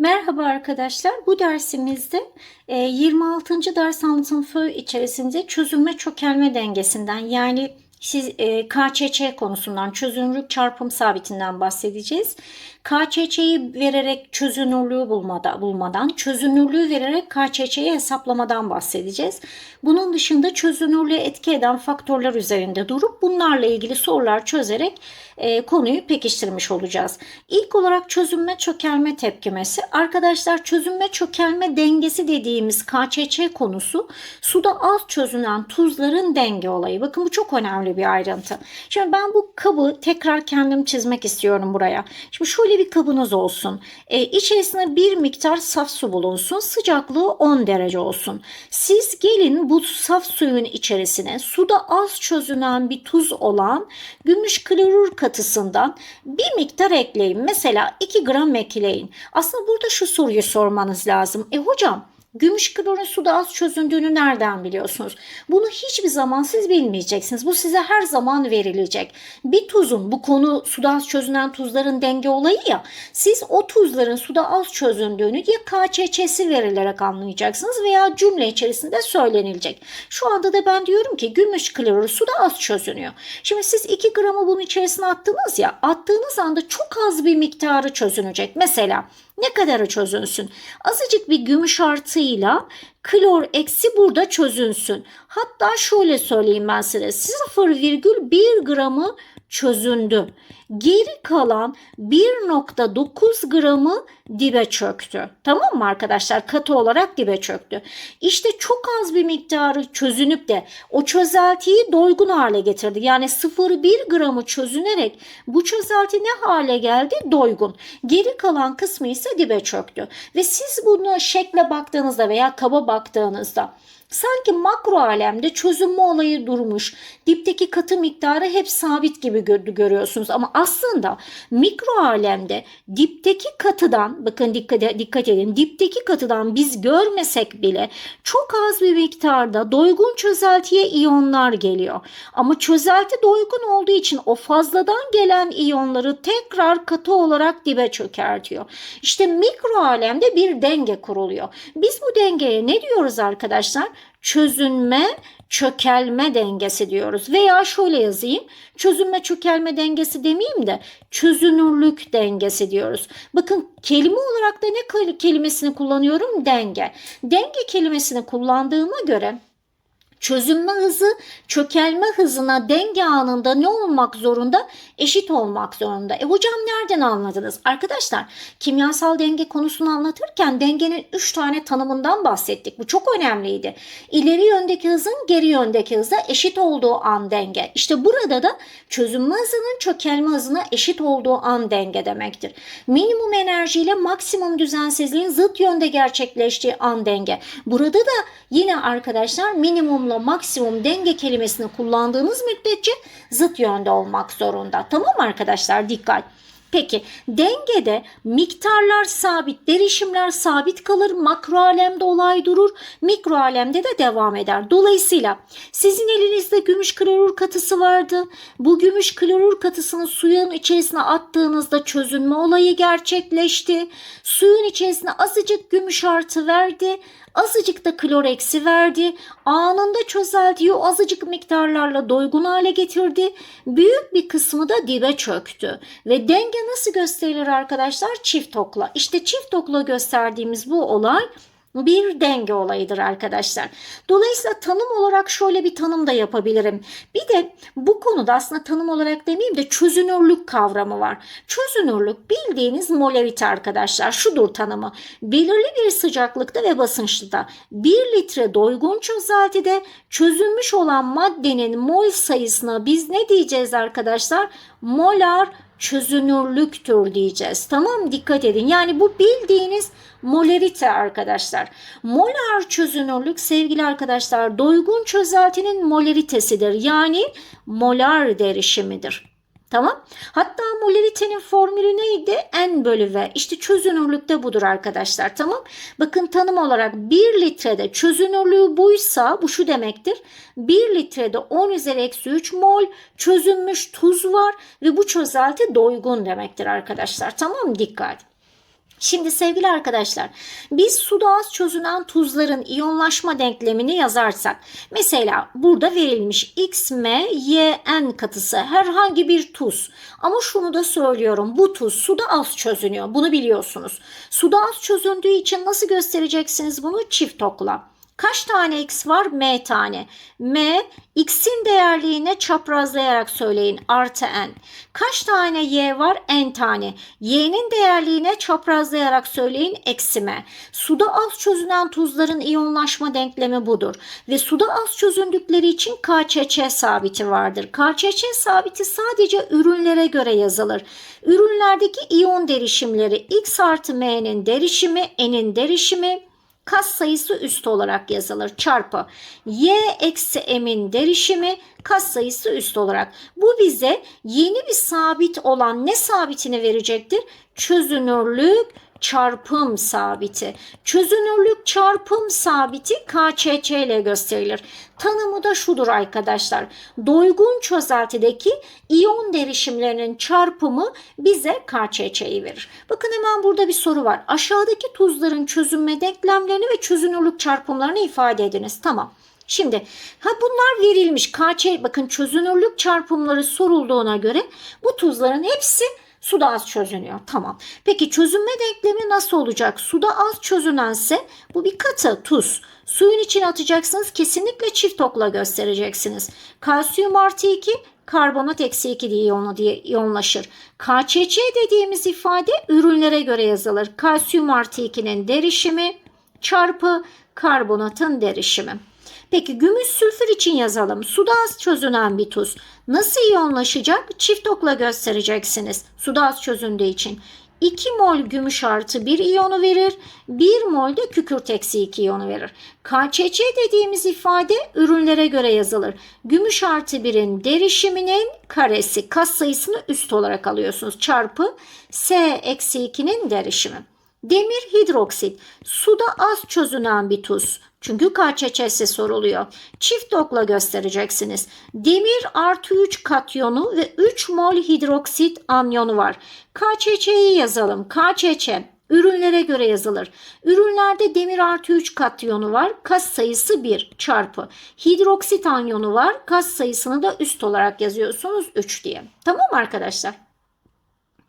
Merhaba arkadaşlar. Bu dersimizde e, 26. ders sınıfı içerisinde çözünme çökelme dengesinden yani siz e, KÇÇ konusundan çözünürlük çarpım sabitinden bahsedeceğiz. KÇÇ'yi vererek çözünürlüğü bulmada, bulmadan, çözünürlüğü vererek KÇÇ'yi hesaplamadan bahsedeceğiz. Bunun dışında çözünürlüğe etki eden faktörler üzerinde durup bunlarla ilgili sorular çözerek e, konuyu pekiştirmiş olacağız. İlk olarak çözünme çökelme tepkimesi. Arkadaşlar çözünme çökelme dengesi dediğimiz KÇÇ konusu suda az çözünen tuzların denge olayı. Bakın bu çok önemli bir ayrıntı. Şimdi ben bu kabı tekrar kendim çizmek istiyorum buraya. Şimdi şöyle bir kabınız olsun. E, içerisine bir miktar saf su bulunsun. Sıcaklığı 10 derece olsun. Siz gelin bu saf suyun içerisine suda az çözünen bir tuz olan gümüş klorür katısından bir miktar ekleyin. Mesela 2 gram ekleyin. Aslında burada şu soruyu sormanız lazım. E hocam Gümüş klorun suda az çözündüğünü nereden biliyorsunuz? Bunu hiçbir zaman siz bilmeyeceksiniz. Bu size her zaman verilecek. Bir tuzun bu konu suda az çözünen tuzların denge olayı ya. Siz o tuzların suda az çözündüğünü ya KÇÇ'si verilerek anlayacaksınız veya cümle içerisinde söylenilecek. Şu anda da ben diyorum ki gümüş kloru suda az çözünüyor. Şimdi siz 2 gramı bunun içerisine attınız ya attığınız anda çok az bir miktarı çözünecek. Mesela ne kadarı çözünsün? Azıcık bir gümüş artıyla klor eksi burada çözünsün. Hatta şöyle söyleyeyim ben size 0,1 gramı çözündü. Geri kalan 1.9 gramı dibe çöktü. Tamam mı arkadaşlar? Katı olarak dibe çöktü. İşte çok az bir miktarı çözünüp de o çözeltiyi doygun hale getirdi. Yani 0,1 gramı çözünerek bu çözelti ne hale geldi? Doygun. Geri kalan kısmı ise dibe çöktü. Ve siz bunu şekle baktığınızda veya kaba baktığınızda Sanki makro alemde çözünme olayı durmuş. Dipteki katı miktarı hep sabit gibi gö- görüyorsunuz ama aslında mikro alemde dipteki katıdan bakın dikkat, dikkat edin dipteki katıdan biz görmesek bile çok az bir miktarda doygun çözeltiye iyonlar geliyor. Ama çözelti doygun olduğu için o fazladan gelen iyonları tekrar katı olarak dibe çökertiyor. İşte mikro alemde bir denge kuruluyor. Biz bu dengeye ne diyoruz arkadaşlar? Çözünme çökelme dengesi diyoruz. Veya şöyle yazayım. Çözünme çökelme dengesi demeyeyim de çözünürlük dengesi diyoruz. Bakın kelime olarak da ne kelimesini kullanıyorum? Denge. Denge kelimesini kullandığıma göre çözünme hızı çökelme hızına denge anında ne olmak zorunda? Eşit olmak zorunda. E hocam nereden anladınız? Arkadaşlar kimyasal denge konusunu anlatırken dengenin 3 tane tanımından bahsettik. Bu çok önemliydi. İleri yöndeki hızın geri yöndeki hıza eşit olduğu an denge. İşte burada da çözünme hızının çökelme hızına eşit olduğu an denge demektir. Minimum enerji ile maksimum düzensizliğin zıt yönde gerçekleştiği an denge. Burada da yine arkadaşlar minimum maksimum denge kelimesini kullandığınız müddetçe zıt yönde olmak zorunda. Tamam arkadaşlar? Dikkat. Peki dengede miktarlar sabit, derişimler sabit kalır, makro alemde olay durur, mikro alemde de devam eder. Dolayısıyla sizin elinizde gümüş klorür katısı vardı. Bu gümüş klorür katısını suyun içerisine attığınızda çözünme olayı gerçekleşti. Suyun içerisine azıcık gümüş artı verdi. Azıcık da klor eksi verdi. Anında çözeltiyi o azıcık miktarlarla doygun hale getirdi. Büyük bir kısmı da dibe çöktü. Ve denge nasıl gösterilir arkadaşlar? Çift okla. İşte çift okla gösterdiğimiz bu olay bir denge olayıdır arkadaşlar. Dolayısıyla tanım olarak şöyle bir tanım da yapabilirim. Bir de bu konuda aslında tanım olarak demeyeyim de çözünürlük kavramı var. Çözünürlük bildiğiniz molarite arkadaşlar. Şudur tanımı. Belirli bir sıcaklıkta ve basınçta 1 litre doygun çözeltide çözülmüş olan maddenin mol sayısına biz ne diyeceğiz arkadaşlar? Molar çözünürlüktür diyeceğiz. Tamam dikkat edin. Yani bu bildiğiniz molarite arkadaşlar. Molar çözünürlük sevgili arkadaşlar doygun çözeltinin molaritesidir. Yani molar derişimidir. Tamam. Hatta molaritenin formülü neydi? N bölü V. İşte çözünürlük de budur arkadaşlar. Tamam. Bakın tanım olarak 1 litrede çözünürlüğü buysa bu şu demektir. 1 litrede 10 üzeri eksi 3 mol çözünmüş tuz var ve bu çözelti doygun demektir arkadaşlar. Tamam Dikkat. Şimdi sevgili arkadaşlar biz suda az çözünen tuzların iyonlaşma denklemini yazarsak mesela burada verilmiş X, M, Y, N katısı herhangi bir tuz ama şunu da söylüyorum bu tuz suda az çözünüyor bunu biliyorsunuz. Suda az çözündüğü için nasıl göstereceksiniz bunu çift okla. Kaç tane x var? m tane. m x'in değerliğine çaprazlayarak söyleyin. Artı n. Kaç tane y var? n tane. y'nin değerliğine çaprazlayarak söyleyin. Eksi m. Suda az çözünen tuzların iyonlaşma denklemi budur. Ve suda az çözündükleri için KÇÇ sabiti vardır. KÇÇ sabiti sadece ürünlere göre yazılır. Ürünlerdeki iyon derişimleri x artı m'nin derişimi, n'in derişimi, kas sayısı üst olarak yazılır. Çarpı y eksi m'in derişimi kas sayısı üst olarak. Bu bize yeni bir sabit olan ne sabitini verecektir? Çözünürlük çarpım sabiti. Çözünürlük çarpım sabiti KÇÇ ile gösterilir. Tanımı da şudur arkadaşlar. Doygun çözeltideki iyon derişimlerinin çarpımı bize KÇÇ'yi verir. Bakın hemen burada bir soru var. Aşağıdaki tuzların çözünme denklemlerini ve çözünürlük çarpımlarını ifade ediniz. Tamam. Şimdi ha bunlar verilmiş. KÇ bakın çözünürlük çarpımları sorulduğuna göre bu tuzların hepsi Suda az çözünüyor. Tamam. Peki çözünme denklemi nasıl olacak? Suda az çözünense bu bir katı tuz. Suyun içine atacaksınız. Kesinlikle çift okla göstereceksiniz. Kalsiyum artı 2 karbonat eksi 2 diye iyonu diye iyonlaşır. KÇÇ dediğimiz ifade ürünlere göre yazılır. Kalsiyum artı 2'nin derişimi çarpı karbonatın derişimi. Peki gümüş sülfür için yazalım. Suda az çözünen bir tuz. Nasıl iyonlaşacak? Çift okla göstereceksiniz. Suda az çözündüğü için. 2 mol gümüş artı 1 iyonu verir. 1 mol de kükürt eksi 2 iyonu verir. KÇC dediğimiz ifade ürünlere göre yazılır. Gümüş artı 1'in derişiminin karesi kas sayısını üst olarak alıyorsunuz. Çarpı S eksi 2'nin derişimi. Demir hidroksit suda az çözünen bir tuz. Çünkü KÇÇ'si soruluyor. Çift okla göstereceksiniz. Demir artı 3 katyonu ve 3 mol hidroksit anyonu var. KÇÇ'yi yazalım. KÇÇ ürünlere göre yazılır. Ürünlerde demir artı 3 katyonu var. Kas sayısı 1 çarpı. Hidroksit anyonu var. Kas sayısını da üst olarak yazıyorsunuz 3 diye. Tamam arkadaşlar?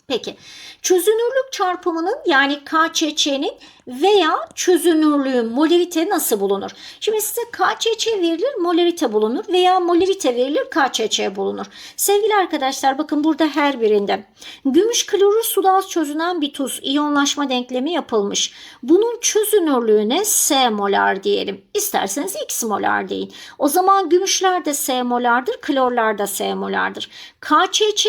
Peki çözünürlük çarpımının yani KÇÇ'nin veya çözünürlüğün molarite nasıl bulunur? Şimdi size KÇÇ verilir molarite bulunur veya molarite verilir KÇÇ bulunur. Sevgili arkadaşlar bakın burada her birinde gümüş klorür suda az çözünen bir tuz iyonlaşma denklemi yapılmış. Bunun çözünürlüğüne S molar diyelim. İsterseniz X molar deyin. O zaman gümüşler de S molardır, klorlar da S molardır. KÇÇ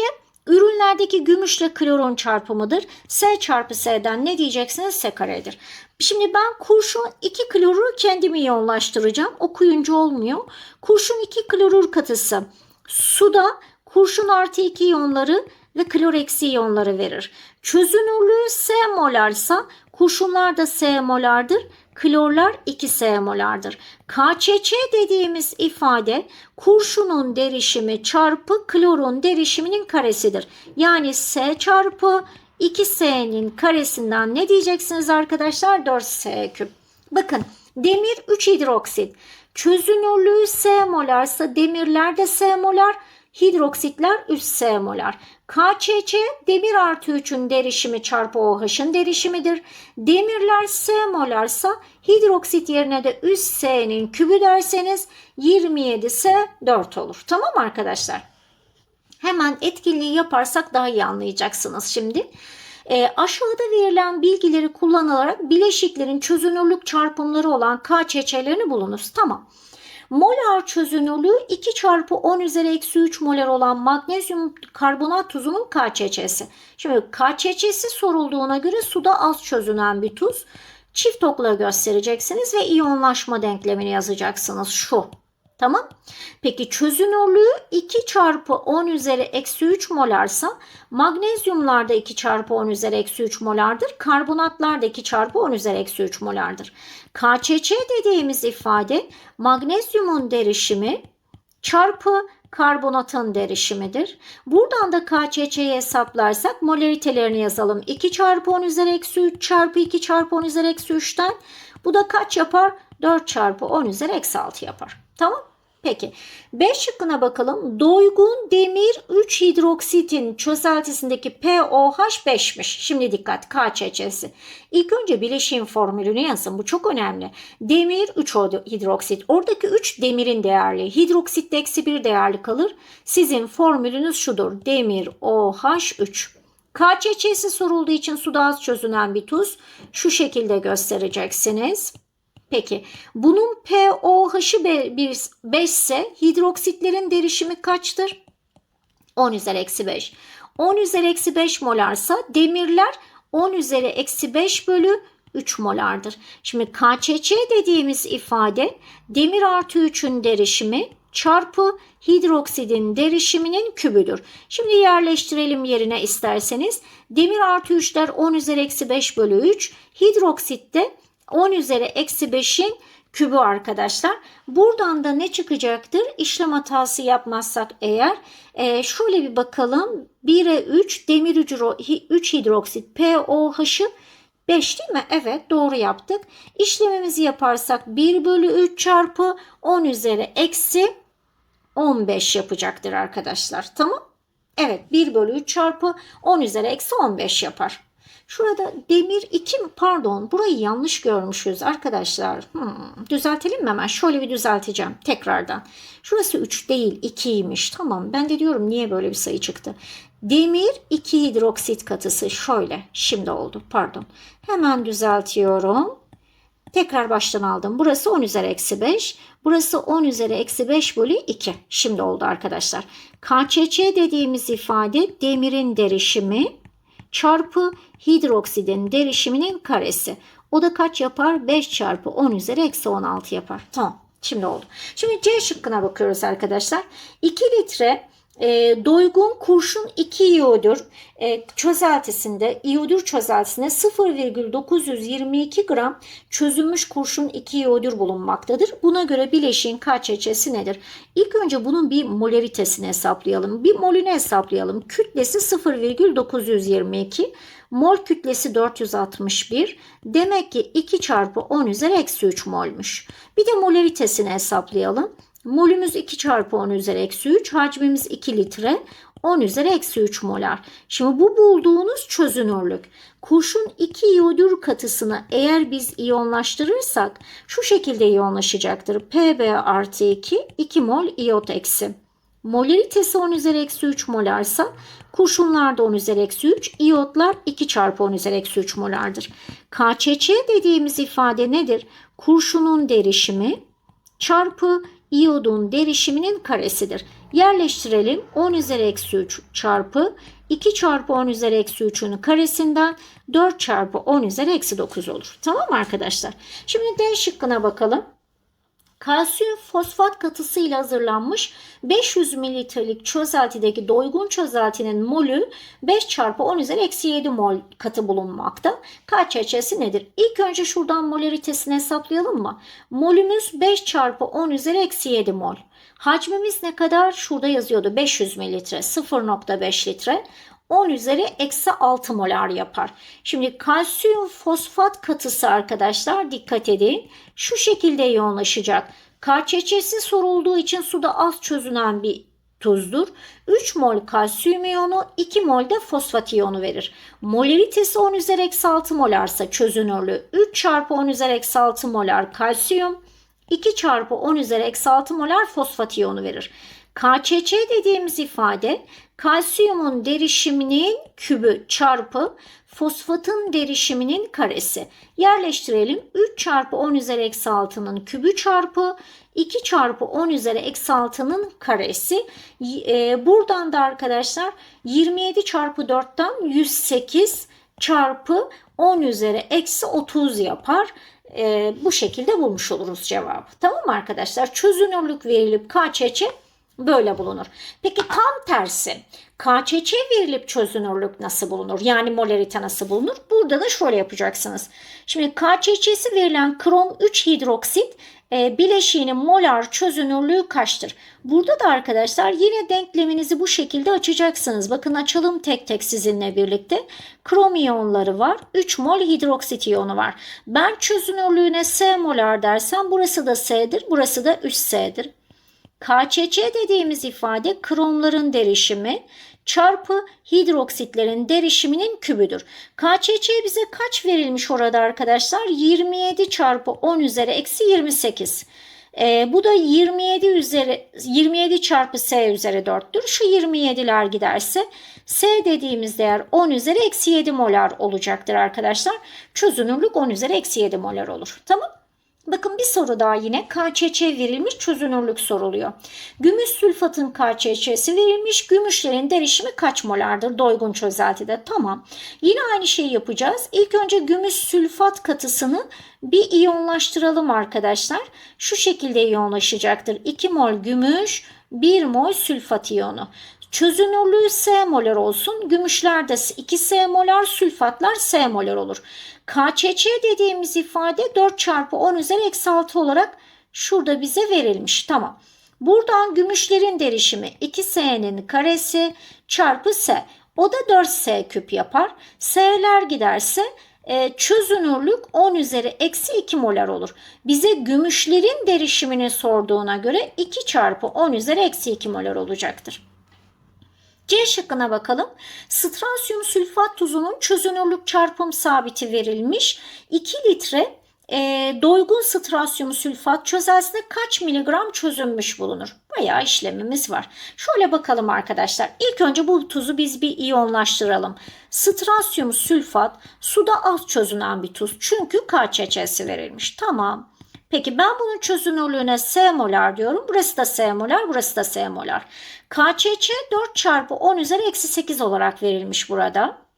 Ürünlerdeki gümüşle klorun çarpımıdır. S çarpı S'den ne diyeceksiniz? S karedir. Şimdi ben kurşun 2 klorür kendimi iyonlaştıracağım. Okuyunca olmuyor. Kurşun 2 klorür katısı suda kurşun artı 2 iyonları ve klor eksi iyonları verir. Çözünürlüğü S molarsa kurşunlar da S molardır klorlar 2S molardır. KÇÇ dediğimiz ifade kurşunun derişimi çarpı klorun derişiminin karesidir. Yani S çarpı 2S'nin karesinden ne diyeceksiniz arkadaşlar? 4S küp. Bakın demir 3 hidroksit. Çözünürlüğü S molarsa demirler de S molar, hidroksitler 3S molar. KÇC demir artı 3'ün derişimi çarpı OH'ın derişimidir. Demirler S molarsa hidroksit yerine de 3S'nin kübü derseniz 27S 4 olur. Tamam arkadaşlar? Hemen etkinliği yaparsak daha iyi anlayacaksınız şimdi. E, aşağıda verilen bilgileri kullanarak bileşiklerin çözünürlük çarpımları olan KÇÇ'lerini bulunuz. Tamam. Molar çözünürlüğü 2 çarpı 10 üzeri eksi 3 molar olan magnezyum karbonat tuzunun KÇÇ'si. Şimdi KÇÇ'si sorulduğuna göre suda az çözünen bir tuz. Çift okla göstereceksiniz ve iyonlaşma denklemini yazacaksınız. Şu. Tamam. Peki çözünürlüğü 2 çarpı 10 üzeri eksi 3 molarsa magnezyumlarda 2 çarpı 10 üzeri eksi 3 molardır. Karbonatlarda 2 çarpı 10 üzeri eksi 3 molardır. KÇÇ dediğimiz ifade magnezyumun derişimi çarpı karbonatın derişimidir. Buradan da KÇÇ'yi hesaplarsak molaritelerini yazalım. 2 çarpı 10 üzeri eksi 3 çarpı 2 çarpı 10 üzeri eksi 3'ten bu da kaç yapar? 4 çarpı 10 üzeri eksi 6 yapar. Tamam. Peki. B şıkkına bakalım. Doygun demir 3 hidroksitin çözeltisindeki pOH 5'miş. Şimdi dikkat KÇÇ'si. İlk önce bileşiğin formülünü yazın. Bu çok önemli. Demir 3 hidroksit. Oradaki 3 demirin değerli. Hidroksit de eksi 1 değerli kalır. Sizin formülünüz şudur. Demir OH3. KÇÇ'si sorulduğu için suda az çözünen bir tuz. Şu şekilde göstereceksiniz. Peki bunun pOH'ı 5 ise hidroksitlerin derişimi kaçtır? 10 üzeri eksi 5. 10 üzeri eksi 5 molarsa demirler 10 üzeri eksi 5 bölü 3 molardır. Şimdi KÇÇ dediğimiz ifade demir artı 3'ün derişimi çarpı hidroksidin derişiminin kübüdür. Şimdi yerleştirelim yerine isterseniz. Demir artı 3'ler 10 üzeri eksi 5 bölü 3. Hidroksit de 10 üzeri eksi 5'in kübü arkadaşlar. Buradan da ne çıkacaktır? İşlem hatası yapmazsak eğer e, şöyle bir bakalım. 1'e 3 demir 3 hidroksit POH'ı 5 değil mi? Evet doğru yaptık. İşlemimizi yaparsak 1 bölü 3 çarpı 10 üzeri eksi 15 yapacaktır arkadaşlar. Tamam. Evet 1 bölü 3 çarpı 10 üzeri eksi 15 yapar. Şurada demir 2 pardon burayı yanlış görmüşüz arkadaşlar. Hmm, düzeltelim mi hemen? Şöyle bir düzelteceğim tekrardan. Şurası 3 değil 2'ymiş. Tamam ben de diyorum niye böyle bir sayı çıktı. Demir 2 hidroksit katısı şöyle şimdi oldu pardon. Hemen düzeltiyorum. Tekrar baştan aldım. Burası 10 üzeri eksi 5. Burası 10 üzeri eksi 5 bölü 2. Şimdi oldu arkadaşlar. KÇÇ dediğimiz ifade demirin derişimi çarpı hidroksidin derişiminin karesi. O da kaç yapar? 5 çarpı 10 üzeri eksi 16 yapar. Tamam. Şimdi oldu. Şimdi C şıkkına bakıyoruz arkadaşlar. 2 litre e, doygun kurşun 2 iyodür e, çözeltisinde, iyodür çözeltisinde 0,922 gram çözülmüş kurşun 2 iyodür bulunmaktadır. Buna göre bileşiğin KÇÇ'si nedir? İlk önce bunun bir molaritesini hesaplayalım. Bir molünü hesaplayalım. Kütlesi 0,922 Mol kütlesi 461. Demek ki 2 çarpı 10 üzeri eksi 3 molmuş. Bir de molaritesini hesaplayalım. Molümüz 2 çarpı 10 üzeri eksi 3. Hacmimiz 2 litre. 10 üzeri eksi 3 molar. Şimdi bu bulduğunuz çözünürlük. Kurşun 2 iyodür katısını eğer biz iyonlaştırırsak şu şekilde iyonlaşacaktır. Pb artı 2, 2 mol iyot eksi. Molaritesi 10 üzeri eksi 3 molarsa kurşunlar da 10 üzeri eksi 3, iyotlar 2 çarpı 10 üzeri eksi 3 molardır. KÇÇ dediğimiz ifade nedir? Kurşunun derişimi çarpı iyodun derişiminin karesidir. Yerleştirelim 10 üzeri eksi 3 çarpı 2 çarpı 10 üzeri eksi 3'ün karesinden 4 çarpı 10 üzeri eksi 9 olur. Tamam mı arkadaşlar? Şimdi D şıkkına bakalım. Kalsiyum fosfat katısıyla hazırlanmış 500 mililitrelik çözeltideki doygun çözeltinin molü 5 çarpı 10 üzeri eksi 7 mol katı bulunmakta. KÇÇ'si nedir? İlk önce şuradan molaritesini hesaplayalım mı? Molümüz 5 çarpı 10 üzeri eksi 7 mol. Hacmimiz ne kadar? Şurada yazıyordu 500 mililitre 0.5 litre. 10 üzeri eksi 6 molar yapar. Şimdi kalsiyum fosfat katısı arkadaşlar dikkat edin. Şu şekilde yoğunlaşacak. KÇÇ'si sorulduğu için suda az çözünen bir tuzdur. 3 mol kalsiyum iyonu 2 mol de fosfat iyonu verir. Molaritesi 10 üzeri eksi 6 molarsa çözünürlüğü 3 çarpı 10 üzeri eksi 6 molar kalsiyum 2 çarpı 10 üzeri eksi 6 molar fosfat iyonu verir. KÇÇ dediğimiz ifade kalsiyumun derişiminin kübü çarpı fosfatın derişiminin karesi. Yerleştirelim. 3 çarpı 10 üzeri eksi 6'nın kübü çarpı 2 çarpı 10 üzeri eksi 6'nın karesi. E, buradan da arkadaşlar 27 çarpı 4'ten 108 çarpı 10 üzeri eksi 30 yapar. E, bu şekilde bulmuş oluruz cevabı. Tamam mı arkadaşlar? Çözünürlük verilip KÇÇ Böyle bulunur. Peki tam tersi. KÇÇ verilip çözünürlük nasıl bulunur? Yani molarite nasıl bulunur? Burada da şöyle yapacaksınız. Şimdi KÇÇ'si verilen krom 3 hidroksit e, bileşiğinin molar çözünürlüğü kaçtır? Burada da arkadaşlar yine denkleminizi bu şekilde açacaksınız. Bakın açalım tek tek sizinle birlikte. Krom iyonları var. 3 mol hidroksit iyonu var. Ben çözünürlüğüne S molar dersem burası da S'dir. Burası da 3S'dir. KÇÇ dediğimiz ifade kromların derişimi çarpı hidroksitlerin derişiminin kübüdür. KÇÇ bize kaç verilmiş orada arkadaşlar? 27 çarpı 10 üzeri eksi 28. Ee, bu da 27 üzeri 27 çarpı S üzeri 4'tür. Şu 27'ler giderse S dediğimiz değer 10 üzeri eksi 7 molar olacaktır arkadaşlar. Çözünürlük 10 üzeri eksi 7 molar olur. Tamam Bakın bir soru daha yine KÇÇ verilmiş çözünürlük soruluyor. Gümüş sülfatın KÇÇ'si verilmiş. Gümüşlerin derişimi kaç molardır doygun çözeltide? Tamam. Yine aynı şeyi yapacağız. İlk önce gümüş sülfat katısını bir iyonlaştıralım arkadaşlar. Şu şekilde iyonlaşacaktır. 2 mol gümüş, 1 mol sülfat iyonu. Çözünürlüğü S molar olsun. Gümüşlerde 2 S molar, sülfatlar S molar olur. KÇÇ dediğimiz ifade 4 çarpı 10 üzeri eksi 6 olarak şurada bize verilmiş. Tamam. Buradan gümüşlerin derişimi 2S'nin karesi çarpı S. O da 4S küp yapar. S'ler giderse e, çözünürlük 10 üzeri eksi 2 molar olur. Bize gümüşlerin derişimini sorduğuna göre 2 çarpı 10 üzeri eksi 2 molar olacaktır. C şıkkına bakalım. Stransiyum sülfat tuzunun çözünürlük çarpım sabiti verilmiş. 2 litre e, doygun stransiyum sülfat çözelsinde kaç miligram çözünmüş bulunur? Bayağı işlemimiz var. Şöyle bakalım arkadaşlar. İlk önce bu tuzu biz bir iyonlaştıralım. Stransiyum sülfat suda az çözünen bir tuz. Çünkü KÇÇ'si verilmiş. Tamam. Peki ben bunun çözünürlüğüne S molar diyorum. Burası da S molar, burası da S molar. KÇÇ 4 çarpı 10 üzeri eksi 8 olarak verilmiş burada.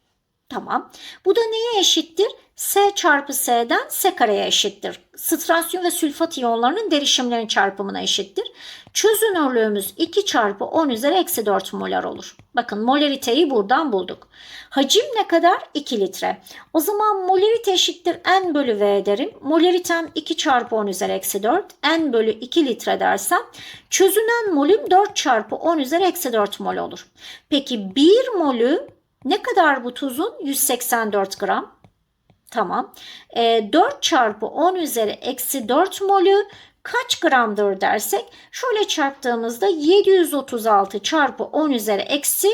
Tamam. Bu da neye eşittir? S çarpı S'den S kareye eşittir. Stransiyum ve sülfat iyonlarının derişimlerinin çarpımına eşittir. Çözünürlüğümüz 2 çarpı 10 üzeri eksi 4 molar olur. Bakın molariteyi buradan bulduk. Hacim ne kadar? 2 litre. O zaman molarite eşittir N bölü V derim. Molaritem 2 çarpı 10 üzeri eksi 4. N bölü 2 litre dersem çözünen molüm 4 çarpı 10 üzeri eksi 4 mol olur. Peki 1 molü ne kadar bu tuzun? 184 gram. Tamam. E, 4 çarpı 10 üzeri eksi 4 molü kaç gramdır dersek şöyle çarptığımızda 736 çarpı 10 üzeri eksi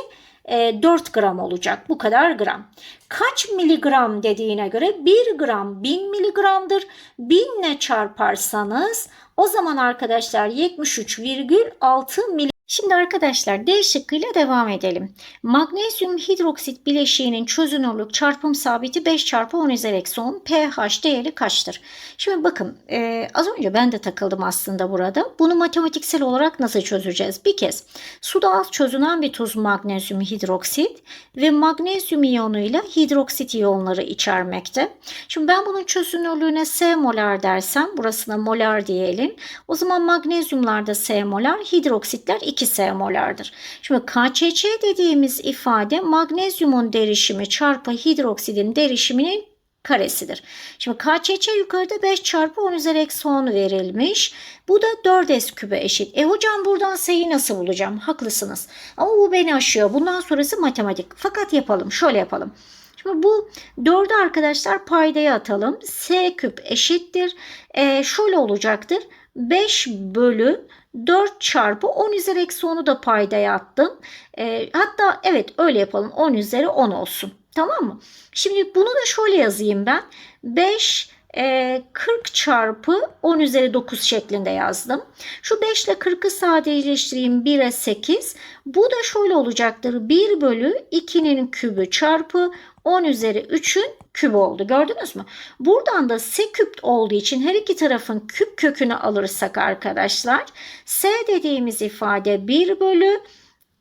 4 gram olacak. Bu kadar gram. Kaç miligram dediğine göre 1 gram 1000 miligramdır. 1000 ile çarparsanız o zaman arkadaşlar 73,6 miligram. Şimdi arkadaşlar D şıkkıyla devam edelim. Magnezyum hidroksit bileşiğinin çözünürlük çarpım sabiti 5 çarpı 10 üzeri eksi 10 pH değeri kaçtır? Şimdi bakın e, az önce ben de takıldım aslında burada. Bunu matematiksel olarak nasıl çözeceğiz? Bir kez suda az çözünen bir tuz magnezyum hidroksit ve magnezyum iyonuyla hidroksit iyonları içermekte. Şimdi ben bunun çözünürlüğüne S molar dersem burasına molar diyelim. O zaman magnezyumlarda S molar, hidroksitler 2S molardır. Şimdi KÇÇ dediğimiz ifade magnezyumun derişimi çarpı hidroksidin derişiminin karesidir. Şimdi KÇÇ yukarıda 5 çarpı 10 üzeri eksi 10 verilmiş. Bu da 4S kübe eşit. E hocam buradan S'yi nasıl bulacağım? Haklısınız. Ama bu beni aşıyor. Bundan sonrası matematik. Fakat yapalım. Şöyle yapalım. Şimdi bu 4'ü arkadaşlar paydaya atalım. S küp eşittir. E, şöyle olacaktır. 5 bölü 4 çarpı 10 üzeri eksi 10'u da paydaya attım. E, hatta evet öyle yapalım. 10 üzeri 10 olsun. Tamam mı? Şimdi bunu da şöyle yazayım ben. 5 e, 40 çarpı 10 üzeri 9 şeklinde yazdım. Şu 5 ile 40'ı sadeleştireyim 1'e 8. Bu da şöyle olacaktır. 1 bölü 2'nin kübü çarpı 10 üzeri 3'ün küp oldu. Gördünüz mü? Buradan da S küp olduğu için her iki tarafın küp kökünü alırsak arkadaşlar S dediğimiz ifade 1 bölü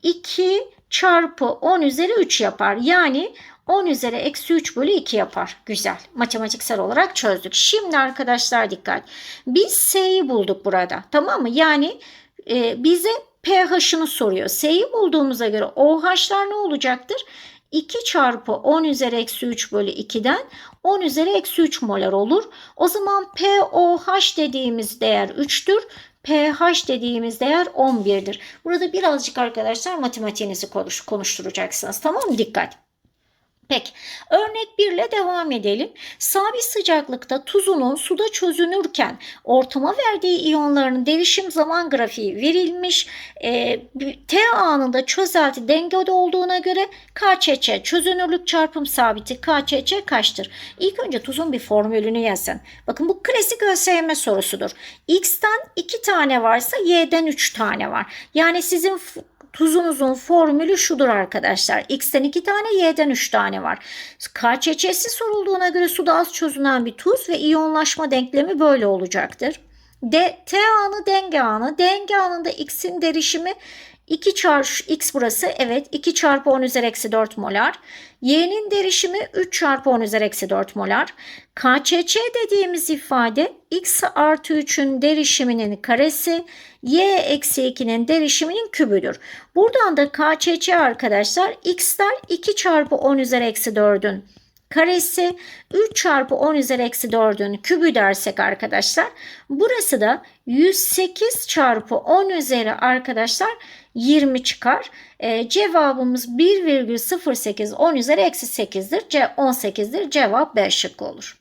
2 çarpı 10 üzeri 3 yapar. Yani 10 üzeri eksi 3 bölü 2 yapar. Güzel. Matematiksel olarak çözdük. Şimdi arkadaşlar dikkat. Biz S'yi bulduk burada. Tamam mı? Yani e, bize pH'ını soruyor. S'yi bulduğumuza göre OH'lar ne olacaktır? 2 çarpı 10 üzeri eksi 3 bölü 2'den 10 üzeri eksi 3 molar olur. O zaman POH dediğimiz değer 3'tür. pH dediğimiz değer 11'dir. Burada birazcık arkadaşlar matematiğinizi konuş, konuşturacaksınız. Tamam mı? Dikkat. Peki örnek 1 ile devam edelim. Sabit sıcaklıkta tuzunun suda çözünürken ortama verdiği iyonların derişim zaman grafiği verilmiş. E, T anında çözelti dengede olduğuna göre KÇÇ çözünürlük çarpım sabiti KÇÇ kaçtır? İlk önce tuzun bir formülünü yazın. Bakın bu klasik ÖSYM sorusudur. X'ten 2 tane varsa Y'den 3 tane var. Yani sizin Tuzunuzun formülü şudur arkadaşlar. X'ten 2 tane, Y'den 3 tane var. KÇÇ'si sorulduğuna göre suda az çözünen bir tuz ve iyonlaşma denklemi böyle olacaktır. D, T anı denge anı. Denge anında X'in derişimi 2 çarpı x burası evet 2 çarpı 10 üzeri eksi 4 molar. Y'nin derişimi 3 çarpı 10 üzeri eksi 4 molar. KÇÇ dediğimiz ifade x artı 3'ün derişiminin karesi y eksi 2'nin derişiminin kübüdür. Buradan da KÇÇ arkadaşlar x'ler 2 çarpı 10 üzeri eksi 4'ün karesi 3 çarpı 10 üzeri eksi 4'ün kübü dersek arkadaşlar. Burası da 108 çarpı 10 üzeri arkadaşlar 20 çıkar. E, cevabımız 1,08 10 üzeri eksi 8'dir. C 18'dir. Cevap B şıkkı olur.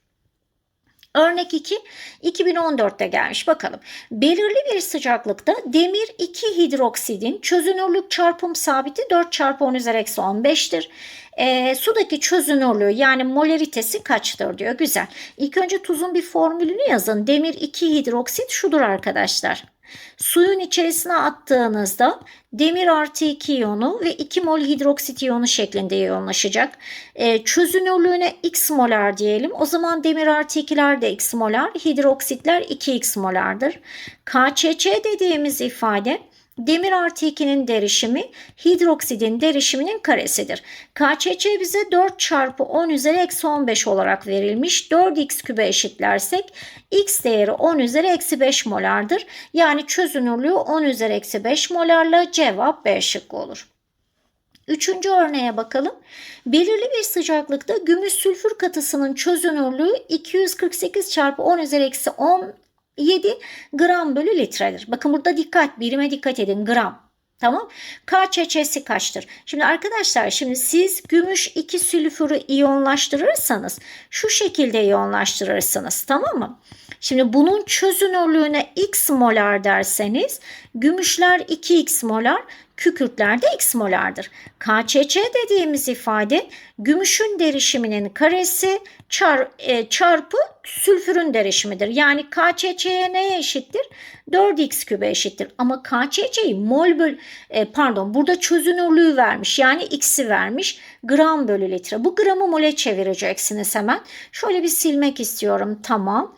Örnek 2 2014'te gelmiş bakalım. Belirli bir sıcaklıkta demir 2 hidroksidin çözünürlük çarpım sabiti 4 çarpı 10 üzeri eksi 15'tir. E, sudaki çözünürlüğü yani molaritesi kaçtır diyor. Güzel. İlk önce tuzun bir formülünü yazın. Demir 2 hidroksit şudur arkadaşlar. Suyun içerisine attığınızda demir artı 2 iyonu ve 2 mol hidroksit iyonu şeklinde iyonlaşacak. E, çözünürlüğüne x molar diyelim. O zaman demir artı 2'ler de x molar, hidroksitler 2x molardır. KÇÇ dediğimiz ifade Demir artı 2'nin derişimi hidroksidin derişiminin karesidir. KÇÇ bize 4 çarpı 10 üzeri eksi 15 olarak verilmiş. 4x kübe eşitlersek x değeri 10 üzeri eksi 5 molardır. Yani çözünürlüğü 10 üzeri eksi 5 molarla cevap B şıkkı olur. Üçüncü örneğe bakalım. Belirli bir sıcaklıkta gümüş sülfür katısının çözünürlüğü 248 çarpı 10 üzeri eksi 10 7 gram bölü litredir. Bakın burada dikkat, birime dikkat edin gram. Tamam. KÇÇ'si kaçtır? Şimdi arkadaşlar şimdi siz gümüş 2 sülfürü iyonlaştırırsanız şu şekilde iyonlaştırırsınız. Tamam mı? Şimdi bunun çözünürlüğüne x molar derseniz gümüşler 2x molar, kükürtler de x molardır. KÇÇ dediğimiz ifade gümüşün derişiminin karesi çar, e, çarpı sülfürün derişimidir. Yani KÇÇ'ye neye eşittir? 4x kübe eşittir. Ama KÇÇ'yi mol böl e, pardon burada çözünürlüğü vermiş. Yani x'i vermiş. Gram bölü litre. Bu gramı mole çevireceksiniz hemen. Şöyle bir silmek istiyorum. Tamam.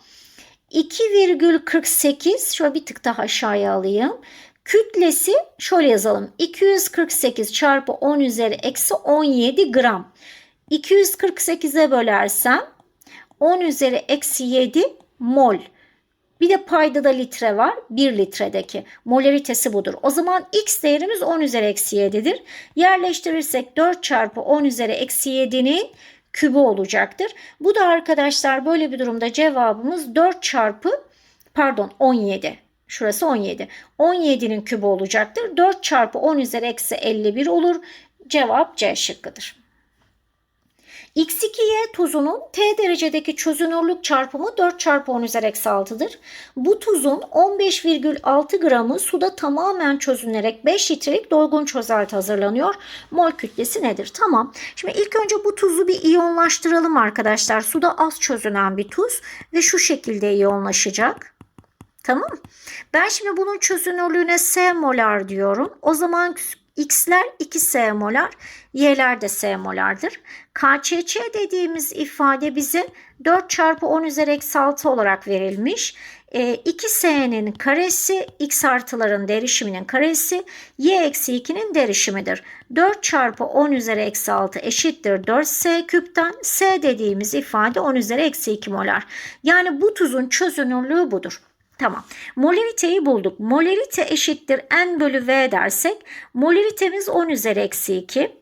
2,48 şöyle bir tık daha aşağıya alayım. Kütlesi şöyle yazalım. 248 çarpı 10 üzeri eksi 17 gram. 248'e bölersem 10 üzeri eksi 7 mol. Bir de payda da litre var. 1 litredeki. Molaritesi budur. O zaman x değerimiz 10 üzeri eksi 7'dir. Yerleştirirsek 4 çarpı 10 üzeri eksi 7'nin kübü olacaktır. Bu da arkadaşlar böyle bir durumda cevabımız 4 çarpı pardon 17. Şurası 17. 17'nin kübü olacaktır. 4 çarpı 10 üzeri eksi 51 olur. Cevap C şıkkıdır. X2Y tuzunun T derecedeki çözünürlük çarpımı 4 çarpı 10 üzeri eksi 6'dır. Bu tuzun 15,6 gramı suda tamamen çözünerek 5 litrelik doygun çözelti hazırlanıyor. Mol kütlesi nedir? Tamam. Şimdi ilk önce bu tuzu bir iyonlaştıralım arkadaşlar. Suda az çözünen bir tuz ve şu şekilde iyonlaşacak. Tamam. Ben şimdi bunun çözünürlüğüne S molar diyorum. O zaman X'ler 2S molar, Y'ler de S molardır. KÇÇ dediğimiz ifade bize 4 çarpı 10 üzeri eksi 6 olarak verilmiş. E, 2S'nin karesi X artıların derişiminin karesi Y eksi 2'nin derişimidir. 4 çarpı 10 üzeri eksi 6 eşittir 4S küpten. S dediğimiz ifade 10 üzeri eksi 2 molar. Yani bu tuzun çözünürlüğü budur. Tamam. Molariteyi bulduk. Molarite eşittir n bölü v dersek molaritemiz 10 üzeri eksi 2.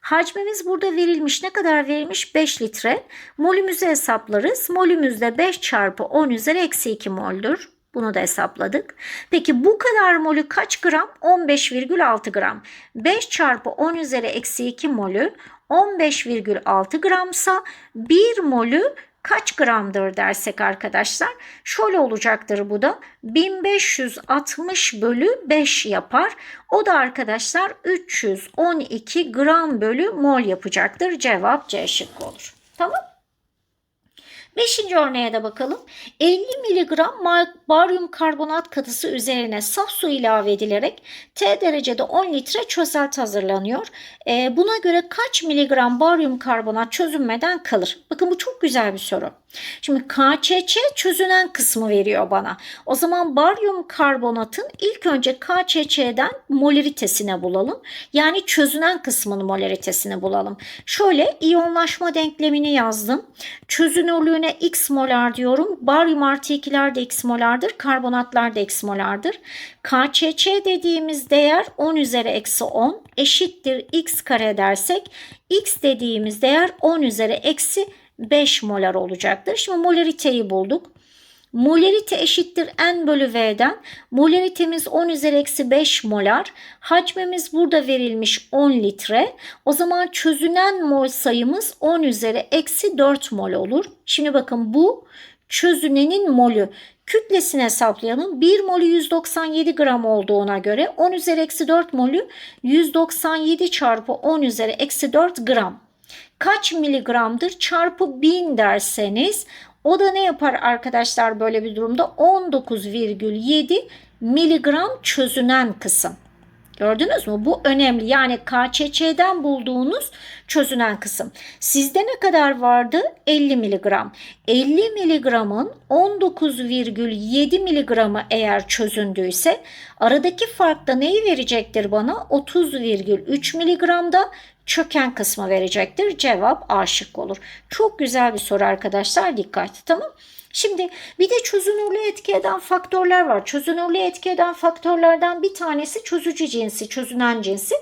Hacmimiz burada verilmiş. Ne kadar verilmiş? 5 litre. Molümüzü hesaplarız. Molümüz de 5 çarpı 10 üzeri eksi 2 moldür. Bunu da hesapladık. Peki bu kadar molü kaç gram? 15,6 gram. 5 çarpı 10 üzeri eksi 2 molü 15,6 gramsa 1 molü kaç gramdır dersek arkadaşlar şöyle olacaktır bu da 1560 bölü 5 yapar. O da arkadaşlar 312 gram bölü mol yapacaktır. Cevap C şıkkı olur. Tamam. Beşinci örneğe de bakalım. 50 mg baryum karbonat katısı üzerine saf su ilave edilerek T derecede 10 litre çözelti hazırlanıyor. Ee, buna göre kaç miligram baryum karbonat çözünmeden kalır? Bakın bu çok güzel bir soru. Şimdi KÇÇ çözünen kısmı veriyor bana. O zaman baryum karbonatın ilk önce KÇÇ'den molaritesine bulalım. Yani çözünen kısmının molaritesini bulalım. Şöyle iyonlaşma denklemini yazdım. Çözünürlüğüne x molar diyorum. Baryum artı 2'ler de x molardır. Karbonatlar da x molardır. KÇÇ dediğimiz değer 10 üzeri eksi 10 eşittir x kare dersek x dediğimiz değer 10 üzeri eksi 5 molar olacaktır. Şimdi molariteyi bulduk. Molarite eşittir n bölü v'den. Molaritemiz 10 üzeri eksi 5 molar. Hacmimiz burada verilmiş 10 litre. O zaman çözünen mol sayımız 10 üzeri eksi 4 mol olur. Şimdi bakın bu çözünenin molü. Kütlesini hesaplayalım. 1 molü 197 gram olduğuna göre 10 üzeri eksi 4 molü 197 çarpı 10 üzeri eksi 4 gram. Kaç miligramdır çarpı 1000 derseniz o da ne yapar arkadaşlar böyle bir durumda? 19,7 miligram çözünen kısım. Gördünüz mü? Bu önemli. Yani KÇÇ'den bulduğunuz çözünen kısım. Sizde ne kadar vardı? 50 miligram. 50 miligramın 19,7 miligramı eğer çözündüyse aradaki fark da neyi verecektir bana? 30,3 miligramda çöken kısmı verecektir. Cevap A şık olur. Çok güzel bir soru arkadaşlar. Dikkat. Tamam. Şimdi bir de çözünürlüğü etki eden faktörler var. Çözünürlüğü etki eden faktörlerden bir tanesi çözücü cinsi, çözünen cinsi.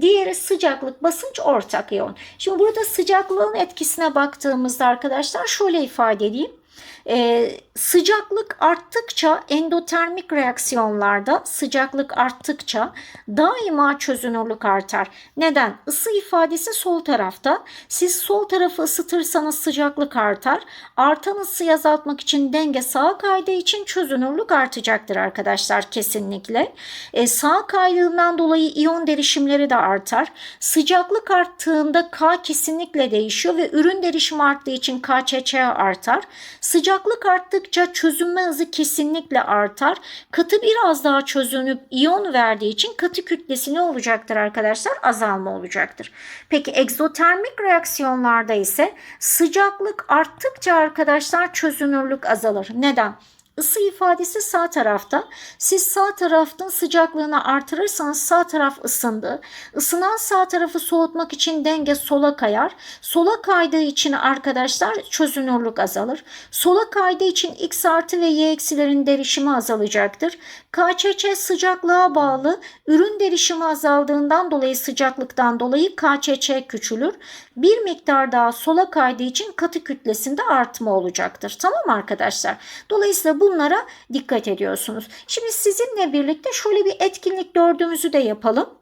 Diğeri sıcaklık, basınç, ortak iyon. Şimdi burada sıcaklığın etkisine baktığımızda arkadaşlar şöyle ifade edeyim. Ee, sıcaklık arttıkça endotermik reaksiyonlarda sıcaklık arttıkça daima çözünürlük artar. Neden? Isı ifadesi sol tarafta. Siz sol tarafı ısıtırsanız sıcaklık artar. Artan ısıyı azaltmak için denge sağa kaydığı için çözünürlük artacaktır arkadaşlar kesinlikle. Ee, sağa kaydığından dolayı iyon derişimleri de artar. Sıcaklık arttığında K kesinlikle değişiyor ve ürün derişimi arttığı için KÇÇ artar. Sıcaklık arttıkça çözünme hızı kesinlikle artar. Katı biraz daha çözünüp iyon verdiği için katı kütlesi ne olacaktır arkadaşlar? Azalma olacaktır. Peki egzotermik reaksiyonlarda ise sıcaklık arttıkça arkadaşlar çözünürlük azalır. Neden? Isı ifadesi sağ tarafta. Siz sağ tarafın sıcaklığını artırırsanız sağ taraf ısındı. Isınan sağ tarafı soğutmak için denge sola kayar. Sola kaydığı için arkadaşlar çözünürlük azalır. Sola kaydığı için x artı ve y eksilerin derişimi azalacaktır. KÇÇ sıcaklığa bağlı. Ürün derişimi azaldığından dolayı sıcaklıktan dolayı KÇÇ küçülür. Bir miktar daha sola kaydığı için katı kütlesinde artma olacaktır. Tamam arkadaşlar? Dolayısıyla bunlara dikkat ediyorsunuz. Şimdi sizinle birlikte şöyle bir etkinlik dördümüzü de yapalım.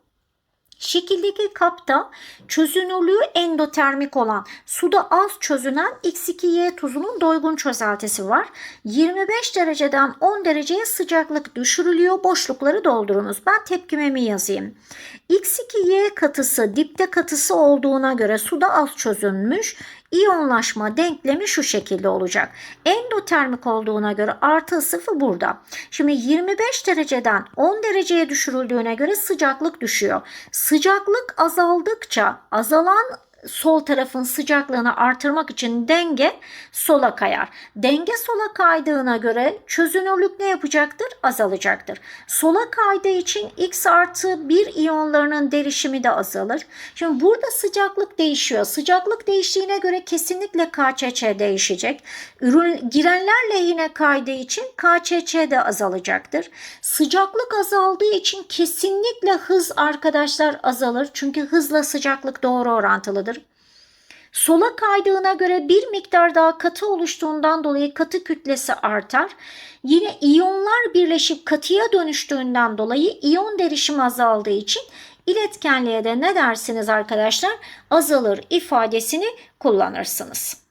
Şekildeki kapta çözünürlüğü endotermik olan suda az çözünen X2Y tuzunun doygun çözeltisi var. 25 dereceden 10 dereceye sıcaklık düşürülüyor. Boşlukları doldurunuz. Ben tepkimemi yazayım. X2Y katısı dipte katısı olduğuna göre suda az çözünmüş. İyonlaşma denklemi şu şekilde olacak. Endotermik olduğuna göre artı sıfır burada. Şimdi 25 dereceden 10 dereceye düşürüldüğüne göre sıcaklık düşüyor. Sıcaklık azaldıkça azalan sol tarafın sıcaklığını artırmak için denge sola kayar. Denge sola kaydığına göre çözünürlük ne yapacaktır? Azalacaktır. Sola kaydığı için X artı 1 iyonlarının derişimi de azalır. Şimdi burada sıcaklık değişiyor. Sıcaklık değiştiğine göre kesinlikle KÇÇ değişecek. Ürün girenler lehine kaydığı için KÇÇ de azalacaktır. Sıcaklık azaldığı için kesinlikle hız arkadaşlar azalır. Çünkü hızla sıcaklık doğru orantılıdır. Sola kaydığına göre bir miktar daha katı oluştuğundan dolayı katı kütlesi artar. Yine iyonlar birleşip katıya dönüştüğünden dolayı iyon derişimi azaldığı için iletkenliğe de ne dersiniz arkadaşlar? Azalır ifadesini kullanırsınız.